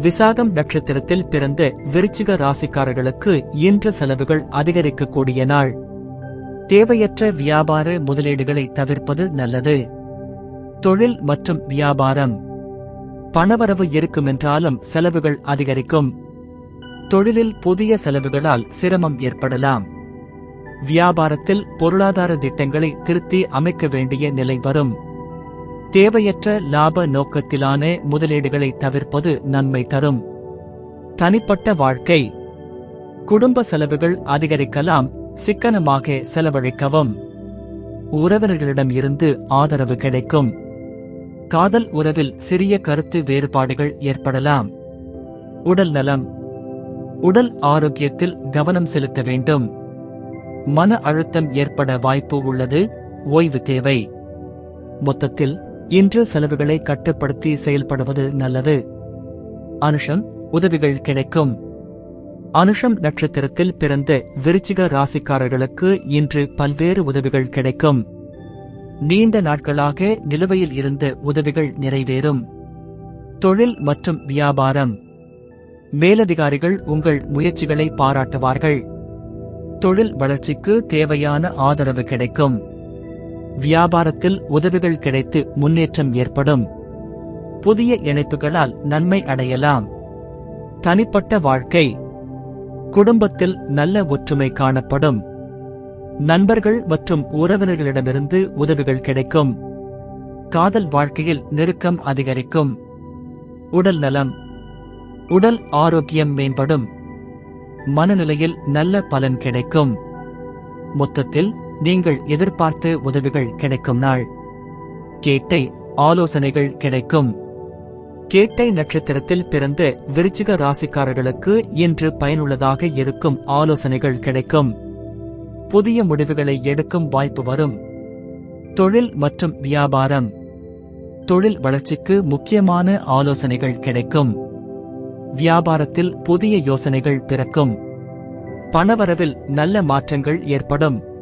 விசாகம் நட்சத்திரத்தில் பிறந்த விருச்சிக ராசிக்காரர்களுக்கு இன்று செலவுகள் அதிகரிக்கக்கூடிய நாள். தேவையற்ற வியாபார முதலீடுகளை தவிர்ப்பது நல்லது. தொழில் மற்றும் வியாபாரம். பணவரவு இருக்குமென்றாலும் செலவுகள் அதிகரிக்கும். தொழிலில் புதிய செலவுகளால் சிரமம் ஏற்படலாம். வியாபாரத்தில் பொருளாதார திட்டங்களை திருத்தி அமைக்க வேண்டிய நிலை வரும். தேவையற்ற லாப நோக்கத்திலான முதலீடுகளை தவிர்ப்பது நன்மை தரும். தனிப்பட்ட வாழ்க்கை. குடும்ப செலவுகள் அதிகரிக்கலாம் சிக்கனமாக செலவழிக்கவும். உறவினர்களிடம் இருந்து ஆதரவு கிடைக்கும். காதல் உறவில் சிறிய கருத்து வேறுபாடுகள் ஏற்படலாம். உடல் நலம். உடல் ஆரோக்கியத்தில் கவனம் செலுத்த வேண்டும். மன அழுத்தம் ஏற்பட வாய்ப்பு உள்ளது ஓய்வு தேவை. மொத்தத்தில் இன்று செலவுகளை கட்டுப்படுத்தி செயல்படுவது நல்லது. அனுஷம் உதவிகள் கிடைக்கும். அனுஷம் நட்சத்திரத்தில் பிறந்த விருச்சிக ராசிக்காரர்களுக்கு இன்று பல்வேறு உதவிகள் கிடைக்கும். நீண்ட நாட்களாக நிலுவையில் இருந்த உதவிகள் நிறைவேறும். தொழில் மற்றும் வியாபாரம். மேலதிகாரிகள் உங்கள் முயற்சிகளை பாராட்டுவார்கள். தொழில் வளர்ச்சிக்கு தேவையான ஆதரவு கிடைக்கும். வியாபாரத்தில் உதவிகள் கிடைத்து முன்னேற்றம் ஏற்படும். புதிய இணைப்புகளால் நன்மை அடையலாம். தனிப்பட்ட வாழ்க்கை. குடும்பத்தில் நல்ல ஒற்றுமை காணப்படும். நண்பர்கள் மற்றும் உறவினர்களிடமிருந்து உதவிகள் கிடைக்கும். காதல் வாழ்க்கையில் நெருக்கம் அதிகரிக்கும். உடல் நலம். உடல் ஆரோக்கியம் மேம்படும். மனநிலையில் நல்ல பலன் கிடைக்கும். மொத்தத்தில் நீங்கள் எதிர்பார்த்து உதவிகள் கிடைக்கும் நாள். கேட்டை ஆலோசனைகள் கிடைக்கும். கேட்டை நட்சத்திரத்தில் பிறந்த விருச்சிக ராசிக்காரர்களுக்கு இன்று பயனுள்ளதாக இருக்கும் ஆலோசனைகள் கிடைக்கும். புதிய முடிவுகளை எடுக்கும் வாய்ப்பு வரும். தொழில் மற்றும் வியாபாரம். தொழில் வளர்ச்சிக்கு முக்கியமான ஆலோசனைகள் கிடைக்கும். வியாபாரத்தில் புதிய யோசனைகள் பிறக்கும். பணவரவில் நல்ல மாற்றங்கள் ஏற்படும்.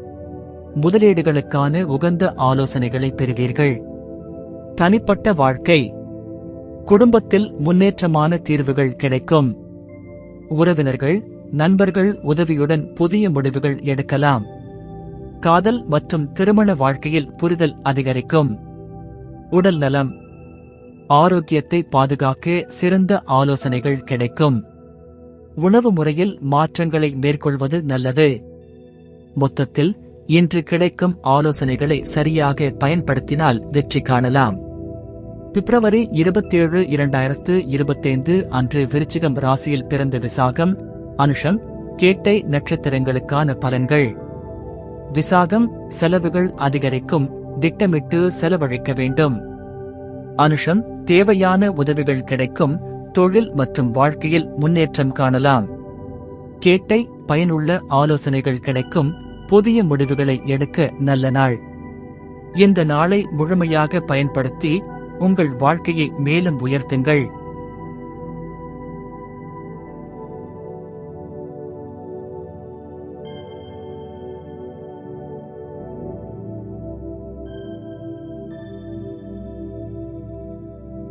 முதலீடுகளுக்கான உகந்த ஆலோசனைகளை பெறுவீர்கள். தனிப்பட்ட வாழ்க்கை. குடும்பத்தில் முன்னேற்றமான தீர்வுகள் கிடைக்கும். உறவினர்கள் நண்பர்கள் உதவியுடன் புதிய முடிவுகள் எடுக்கலாம். காதல் மற்றும் திருமண வாழ்க்கையில் புரிதல் அதிகரிக்கும். உடல் நலம். ஆரோக்கியத்தை பாதுகாக்க சிறந்த ஆலோசனைகள் கிடைக்கும். உணவு முறையில் மாற்றங்களை மேற்கொள்வது நல்லது. மொத்தத்தில் இன்று கிடைக்கும் ஆலோசனைகளை சரியாக பயன்படுத்தினால் வெற்றி காணலாம். பிப்ரவரி இருபத்தேழு இரண்டாயிரத்து இருபத்தைந்து அன்று விருச்சிகம் ராசியில் பிறந்த விசாகம் அனுஷம் கேட்டை நட்சத்திரங்களுக்கான பலன்கள். விசாகம் செலவுகள் அதிகரிக்கும் திட்டமிட்டு செலவழிக்க வேண்டும். அனுஷம் தேவையான உதவிகள் கிடைக்கும் தொழில் மற்றும் வாழ்க்கையில் முன்னேற்றம் காணலாம். கேட்டை பயனுள்ள ஆலோசனைகள் கிடைக்கும் புதிய முடிவுகளை எடுக்க நல்ல நாள். இந்த நாளை முழுமையாக பயன்படுத்தி உங்கள் வாழ்க்கையை மேலும் உயர்த்துங்கள்.